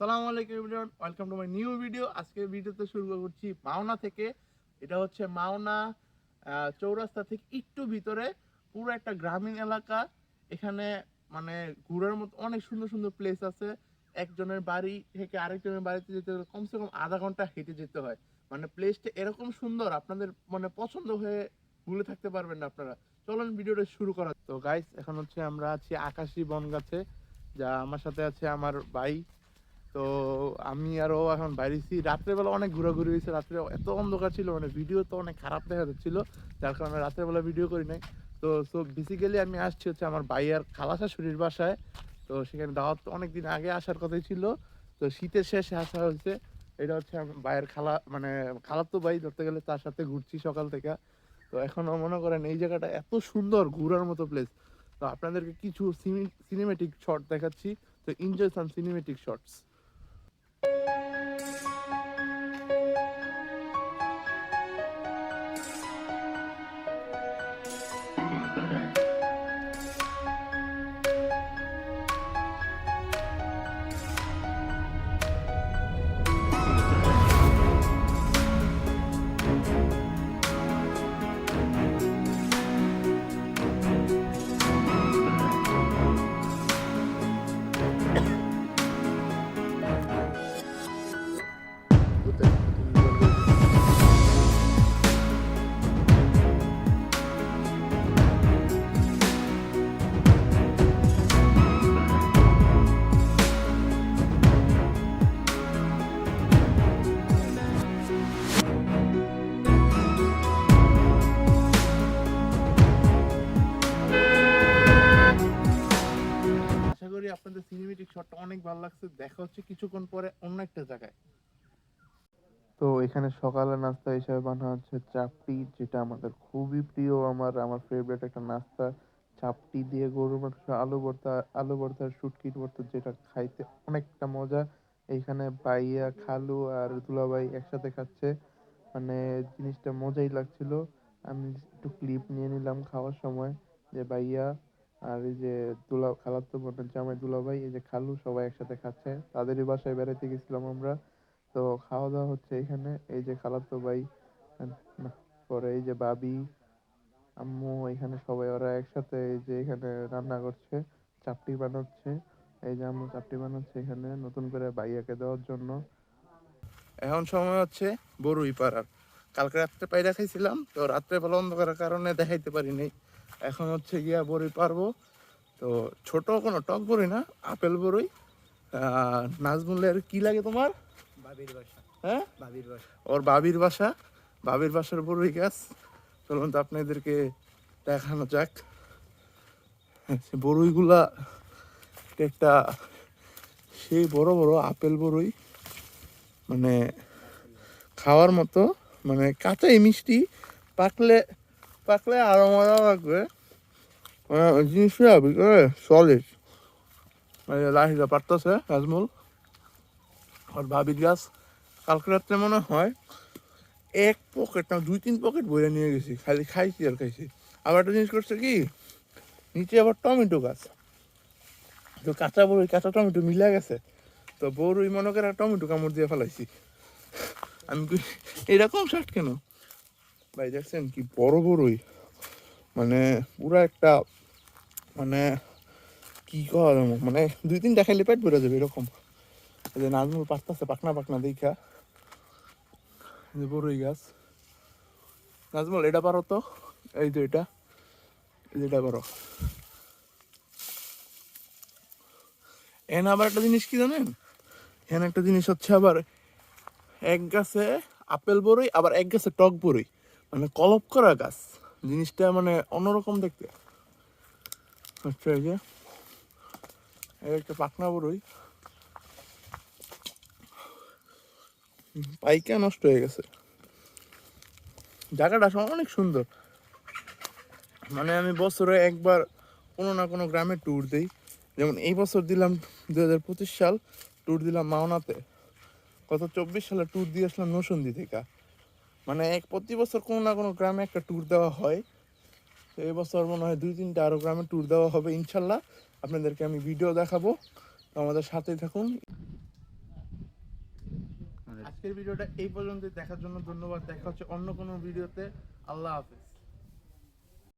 সালাম আলাইকুম everyone, welcome to my new video. আজকের ভিডিওতে শুরু করছি মাওনা থেকে। এটা হচ্ছে মাওনা চৌরাস্তা থেকে একটু ভিতরে, পুরো একটা গ্রামীণ এলাকা। এখানে মানে ঘোরার মতো অনেক সুন্দর সুন্দর প্লেস আছে। একজনের বাড়ি থেকে আরেকজনের বাড়িতে যেতে হলে কমসে কম আধা ঘণ্টা হেঁটে যেতে হয়। মানে প্লেসটা এরকম সুন্দর, আপনাদের মানে পছন্দ হয়ে ভুলে থাকতে পারবেন না আপনারা। চলুন ভিডিওটা শুরু করা। তো গাইস এখন হচ্ছে আমরা আছি আকাশী বন গাছে যা আমার সাথে আছে আমার ভাই। তো আমি আরও এখন বাইরেছি রাত্রেবেলা অনেক ঘোরাঘুরি হয়েছে, রাত্রে এত অন্ধকার ছিল মানে ভিডিও তো অনেক খারাপ দেখা যাচ্ছিল, যার কারণে রাত্রেবেলা ভিডিও করি নাই। তো সো বেসিক্যালি আমি আসছি হচ্ছে আমার ভাইয়ার খালা শরীর বাসায়। তো সেখানে দাওয়াত অনেক দিন আগে আসার কথাই ছিল। তো শীতের শেষে আসা হয়েছে। এটা হচ্ছে ভাইয়ের খালা মানে খালাতো ভাই, ধরতে গেলে তার সাথে ঘুরছি সকাল থেকে। তো এখনও মনে করেন এই জায়গাটা এত সুন্দর ঘোরার মতো প্লেস তো আপনাদেরকে কিছু সিনেমেটিক শট দেখাচ্ছি। তো enjoy some cinematic shots Thank you আপনাদের সিনেমেটিক শটটা অনেক ভালো লাগছে। দেখা হচ্ছে কিছুক্ষণ পরে অন্য একটা জায়গায়। তো এখানে সকালে নাস্তা হিসেবে বানা হচ্ছে চাপটি, যেটা আমাদের খুবই প্রিয়। আমার আমার ফেভারিট একটা নাস্তা। চাপটি দিয়ে গরুর মাংস, আলু ভর্তা আলু ভর্তা, শুটকির ভর্তা, যেটা খাইতে অনেকটা মজা। এইখানে বাইয়া খালু আর দুলাভাই একসাথে খাচ্ছে। মানে জিনিসটা মজাই লাগছিল। আমি একটু ক্লিপ নিয়ে নিলাম খাওয়ার সময় যে ভাইয়া আর এই যে দুলা খালাতো বোনের জামাই দুলাভাই এই যে খালু সবাই একসাথে খাচ্ছে। তাদেরই বাসায় বেড়াতে গেছিলাম আমরা। তো খাওয়া দাওয়া হচ্ছে এখানে। এই যে খালাতো ভাই পরে এই যে বাবি আম্মু, এখানে সবাই ওরা একসাথে এই যে এখানে রান্না করছে, চাপটি বানাচ্ছে। এই যে আম্মু চাপটি বানাচ্ছে এখানে নতুন করে ভাইয়াকে দেওয়ার জন্য। এখন সময় হচ্ছে বড়ুই পাড়ার। কালকে রাত্রে পায়রা খাইছিলাম, তো রাত্রে বেলা অন্ধকারের কারণে দেখাইতে পারিনি। এখন হচ্ছে গিয়া বড়ই পারব। তো ছোট কোনো টক বড়ি না আপেল বড়ই নাজমুলের কি লাগে তোমার? বাবির বাসা। হ্যাঁ? বাবির বাসা। ওর বাবির বাসা। বাবির বাসার বড়ই গাছ। চলুন তো আপনাদেরকে দেখানো যাক। বড়ইগুলা একটা সেই বড় বড় আপেল বড়ই মানে খাওয়ার মতো মানে কাঁচাই মিষ্টি পাকলে পাকলে আরও মজা লাগবে। মানে জিনিসটা ভিতরে সলিড মানে লাহিদা পারতেছে নাজমুল আর বাবির গাছ কালকে রাত্রে মনে হয় এক পকেট না দুই, তিন পকেট বইরে নিয়ে গেছি। খালি খাইছি আর খাইছি। আবার একটা জিনিস করছে কি? নিচে আবার টমেটো গাছ। তো কাঁচা বড়ই কাঁচা টমেটো মিলে গেছে। তো বড়ই মনে করে টমেটো কামড় দিয়ে ফেলাইছি। আমি এরকম শার্ট কেন? ভাই, দেখছেন কি বড় বড়ই মানে পুরা একটা মানে কি কর মানে দুই তিন দেখাইলে পেট ভরে যাবে এরকম। এই যে নাজমুল পারতাছে পাকনা পাকনা দেখা। যে বড়ই গাছ। নাজমুল, এটা পারো তো? এই যে এটা। এটা পারো। এন আবার একটা জিনিস কি জানেন? এখানে একটা জিনিস হচ্ছে আবার এক গাছে আপেল বড়ই, আবার এক গাছে টক বড়ই। মানে কলপ করা গাছ। জিনিসটা মানে অন্যরকম দেখতে। আচ্ছা এই যে এই একটা পাকনা বড়ই। পাইকা নষ্ট হয়ে গেছে। জায়গাটা অনেক সুন্দর। মানে আমি বছরে একবার কোনো না কোনো গ্রামে ট্যুর দিই। যেমন এই বছর দিলাম দু হাজার পঁচিশ সাল ট্যুর দিলাম মাওনাতে। গত চব্বিশ সালে ট্যুর দিয়ে আসলাম নসন্দি থেকে। মানে এক প্রতি বছর কোনো না কোনো গ্রামে একটা ট্যুর দেওয়া হয়। তো এবছর মনে হয় দুই তিনটা আরও গ্রামে ট্যুর দেওয়া হবে ইনশাল্লাহ। আপনাদেরকে আমি ভিডিও দেখাবো। তো আমাদের সাথেই থাকুন। আজকের ভিডিওটা এই পর্যন্ত দেখার জন্য ধন্যবাদ। দেখা হচ্ছে অন্য কোনো ভিডিওতে আল্লাহ হাফেজ।